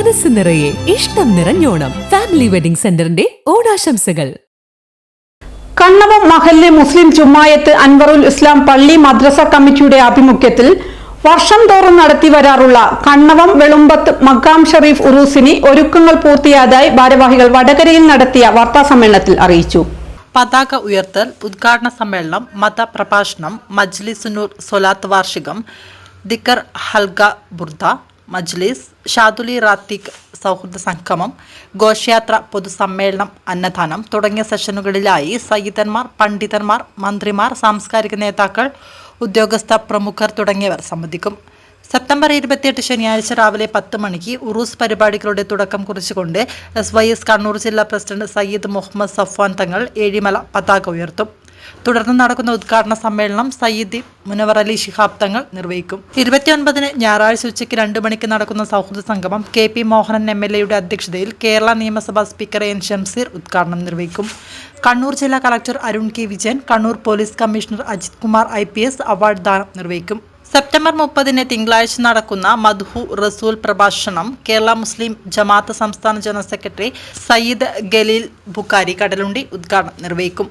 മനസ്സ് നിറയെ ഇഷ്ടം നിറഞ്ഞോണം. ഫാമിലി വെഡിംഗ് സെന്ററിന്റെ ഓണാശംസകൾ. കണ്ണവം മഹല്ല് മുസ്ലിം ജുമായത്ത് അൻവറുൽ ഇസ്ലാം പള്ളി മദ്രസ കമ്മിറ്റിയുടെ ആഭിമുഖ്യത്തിൽ വർഷം തോറും നടത്തി വരാറുള്ള കണ്ണവം വെളുമ്പത്ത് മക്കാം ഷറീഫ് ഉറൂസിന് ഒരുക്കങ്ങൾ പൂർത്തിയായതായി ഭാരവാഹികൾ വടകരയിൽ നടത്തിയ വാർത്താ സമ്മേളനത്തിൽ അറിയിച്ചു. പതാക ഉയർത്തൽ ഉദ്ഘാടന സമ്മേളനം മതപ്രഭാഷണം മജ്ലിസുനൂർ സൊലാത്ത് വാർഷികം ദിക്കർ ഹൽഗ ബുർദ മജ്ലിസ് ഷാദുലി റാത്തിക് സൗഹൃദ സംഗമം ഘോഷയാത്ര പൊതുസമ്മേളനം അന്നദാനം തുടങ്ങിയ സെഷനുകളിലായി സയ്യിദന്മാർ പണ്ഡിതന്മാർ മന്ത്രിമാർ സാംസ്കാരിക നേതാക്കൾ ഉദ്യോഗസ്ഥ പ്രമുഖർ തുടങ്ങിയവർ സംബന്ധിക്കും. സെപ്റ്റംബർ ഇരുപത്തിയെട്ട് ശനിയാഴ്ച രാവിലെ പത്ത് മണിക്ക് ഉറൂസ് പരിപാടികളുടെ തുടക്കം കുറിച്ചുകൊണ്ട് എസ് വൈ എസ് കണ്ണൂർ ജില്ലാ പ്രസിഡന്റ് സയ്യിദ് മുഹമ്മദ് സഫ്വാൻ തങ്ങൾ ഏഴിമല പതാക ഉയർത്തും. തുടർന്ന് നടക്കുന്ന ഉദ്ഘാടന സമ്മേളനം സയ്യിദ് മുനവർ അലി ശിഹാബ് തങ്ങൾ നിർവഹിക്കും. ഇരുപത്തിയൊൻപതിന് ഞായറാഴ്ച ഉച്ചയ്ക്ക് രണ്ട് മണിക്ക് നടക്കുന്ന സൗഹൃദ സംഗമം K P Mohanan M L എയുടെ അധ്യക്ഷതയിൽ കേരള നിയമസഭാ സ്പീക്കർ എൻ ഷംസീർ ഉദ്ഘാടനം നിർവഹിക്കും. കണ്ണൂർ ജില്ലാ collector Arun K Vijayan Kannur police commissioner Ajith Kumar I P S award ദാനം നിർവഹിക്കും. സെപ്റ്റംബർ മുപ്പതിന് തിങ്കളാഴ്ച നടക്കുന്ന മധു റസൂൽ പ്രഭാഷണം കേരള മുസ്ലിം ജമാഅത്ത് സംസ്ഥാന ജനറൽ സെക്രട്ടറി സയ്യിദ് ഗലീൽ ബുക്കാരി കടലുണ്ടി ഉദ്ഘാടനം നിർവഹിക്കും.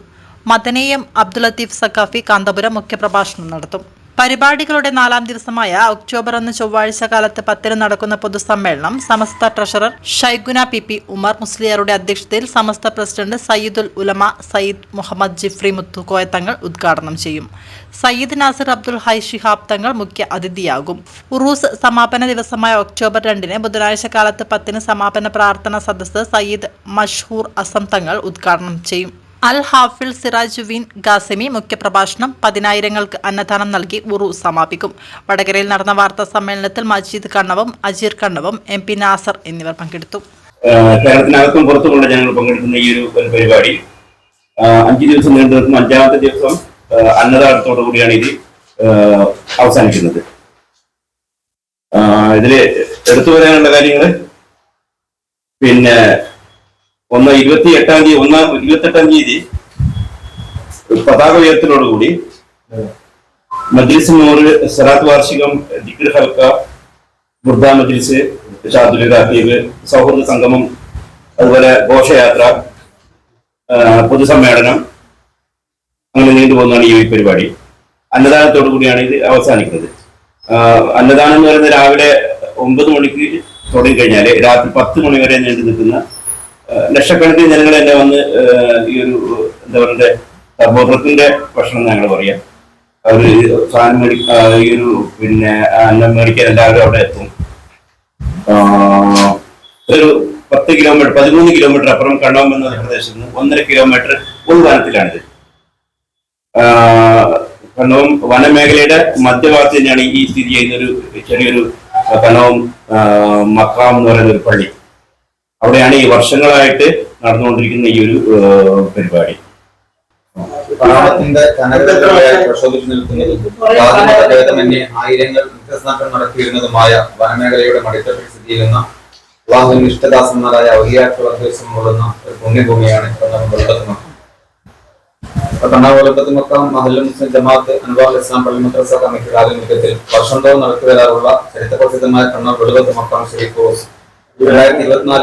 മദനീയം അബ്ദുൽ ലത്തീഫ് സക്കാഫി കാന്തപുരം മുഖ്യപ്രഭാഷണം നടത്തും. പരിപാടികളുടെ നാലാം ദിവസമായ ഒക്ടോബർ ഒന്ന് ചൊവ്വാഴ്ച കാലത്ത് പത്തിന് നടക്കുന്ന പൊതുസമ്മേളനം Samastha treasurer Shaikhuna P P Umar മുസ്ലിയാരുടെ അധ്യക്ഷതയിൽ സമസ്ത പ്രസിഡന്റ് സയ്യിദുൽ ഉലമ സയ്യിദ് മുഹമ്മദ് ജിഫ്രി മുത്തുക്കോയ തങ്ങൾ ഉദ്ഘാടനം ചെയ്യും. സയ്യിദ് നാസിർ അബ്ദുൽ ഹൈ ഷിഹാബ് തങ്ങൾ മുഖ്യ അതിഥിയാകും. ഉറൂസ് സമാപന ദിവസമായ ഒക്ടോബർ രണ്ടിന് ബുധനാഴ്ച കാലത്ത് പത്തിന് സമാപന പ്രാർത്ഥന സദസ്സ് സയ്യിദ് മഷ്ഹൂർ അസം തങ്ങൾ ഉദ്ഘാടനം ചെയ്യും. അൽ ഹാഫിൽ സിറാജുവീൻ ഗാസമി മുഖ്യപ്രഭാഷണം പതിനായിരങ്ങൾക്ക് അന്നദാനം നൽകി ഉറു സമാപിക്കും. വടകരയിൽ നടന്ന വാർത്താ സമ്മേളനത്തിൽ മജീദ് കണ്ണവും അജീർ കണ്ണവും എം പി നാസർ എന്നിവർ പങ്കെടുത്തു. കേരളത്തിനകത്തും പുറത്തുമുള്ള ജനങ്ങൾ പങ്കെടുക്കുന്ന ഈ ഒരു പരിപാടി അഞ്ചു ദിവസം നീണ്ടു നിൽക്കും അഞ്ചാമത്തെ ദിവസം അന്നദാനത്തോടു കൂടിയാണ് ഇത് അവസാനിക്കുന്നത്. ഇതിൽ എടുത്തു പറയാനുള്ള കാര്യങ്ങൾ പിന്നെ ഒന്ന് ഇരുപത്തി എട്ടാം തീയതി ഒന്ന് ഇരുപത്തെട്ടാം തീയതി പതാക ഉയർത്തലോടുകൂടി മജ്ലിസ് നൂറ് സലാത്ത് വാർഷികം ദിക്ർ ഹൽക്ക ബുർദ മജ്ലിസ് ഷാദുൽ റാത്തീബ് സൗഹൃദ സംഗമം അതുപോലെ ഘോഷയാത്ര പൊതുസമ്മേളനം അങ്ങനെ നീണ്ടുപോകുന്നതാണ് ഈ പരിപാടി. അന്നദാനത്തോടു കൂടിയാണ് ഇത് അവസാനിക്കുന്നത്. അന്നദാനം എന്ന് പറയുന്നത് രാവിലെ ഒമ്പത് മണിക്ക് തുടങ്ങി കഴിഞ്ഞാൽ രാത്രി പത്ത് മണി വരെ നീണ്ടു നിൽക്കുന്ന ലക്ഷക്കണക്കിന് ജനങ്ങൾ തന്നെ വന്ന് ഈ ഒരു എന്താ പറയുക ബോധത്തിന്റെ ഭക്ഷണം ഞങ്ങൾ പറയാം. അവർ സാധനം മേടി ഈ ഒരു പിന്നെ അന്നം മേടിക്കാൻ എല്ലാവരും അവിടെ എത്തും. ഒരു പത്ത് കിലോമീറ്റർ പതിമൂന്ന് കിലോമീറ്റർ അപ്പുറം കണ്ണോം എന്ന പ്രദേശത്ത് നിന്ന് ഒന്നര കിലോമീറ്റർ ഉൾവനത്തിലാണിത് കണ്ണവം വനമേഖലയുടെ മധ്യഭാഗത്ത് തന്നെയാണ് ഈ സ്ഥിതി ചെയ്യുന്ന ഒരു ചെറിയൊരു കണ്ണവം മക്കാം എന്ന് പറയുന്ന ഒരു പള്ളി. അവിടെയാണ് ഈ വർഷങ്ങളായിട്ട് നടന്നുകൊണ്ടിരിക്കുന്ന ഈ ഒരു പരിപാടി. പ്രക്ഷോഭിച്ചു നിൽക്കുന്നതും ആയിരങ്ങൾ നിത്യസ്നാട്ടം നടത്തിയിരുന്നതുമായ വനമേഖലയുടെ മടിത്തട്ടിൽ സ്ഥിതി ചെയ്യുന്ന അള്ളാഹുവിൻ ഇഷ്ടദാസന്മാരായ കൊള്ളുന്ന ഒരു പുണ്യഭൂമിയാണ് കണ്ണാവലപ്പത്ത് മക്കാം മഹല്ല മുസ്ലിം ജമാഅത്ത് അൻവാർ ഇസ്ലാം പള്ളി മദ്രസ കമ്മിറ്റിയുടെ ആഭിമുഖ്യത്തിൽ വർഷം തോറും നടത്തി വരാറുള്ള ചരിത്രപ്രസിദ്ധമായ കണ്ണൂർ വെളുപത്ത് മക്കാം ഷെരീഫ് കോഴ്സ് രണ്ടായിരത്തി ഇരുപത്തിനാല്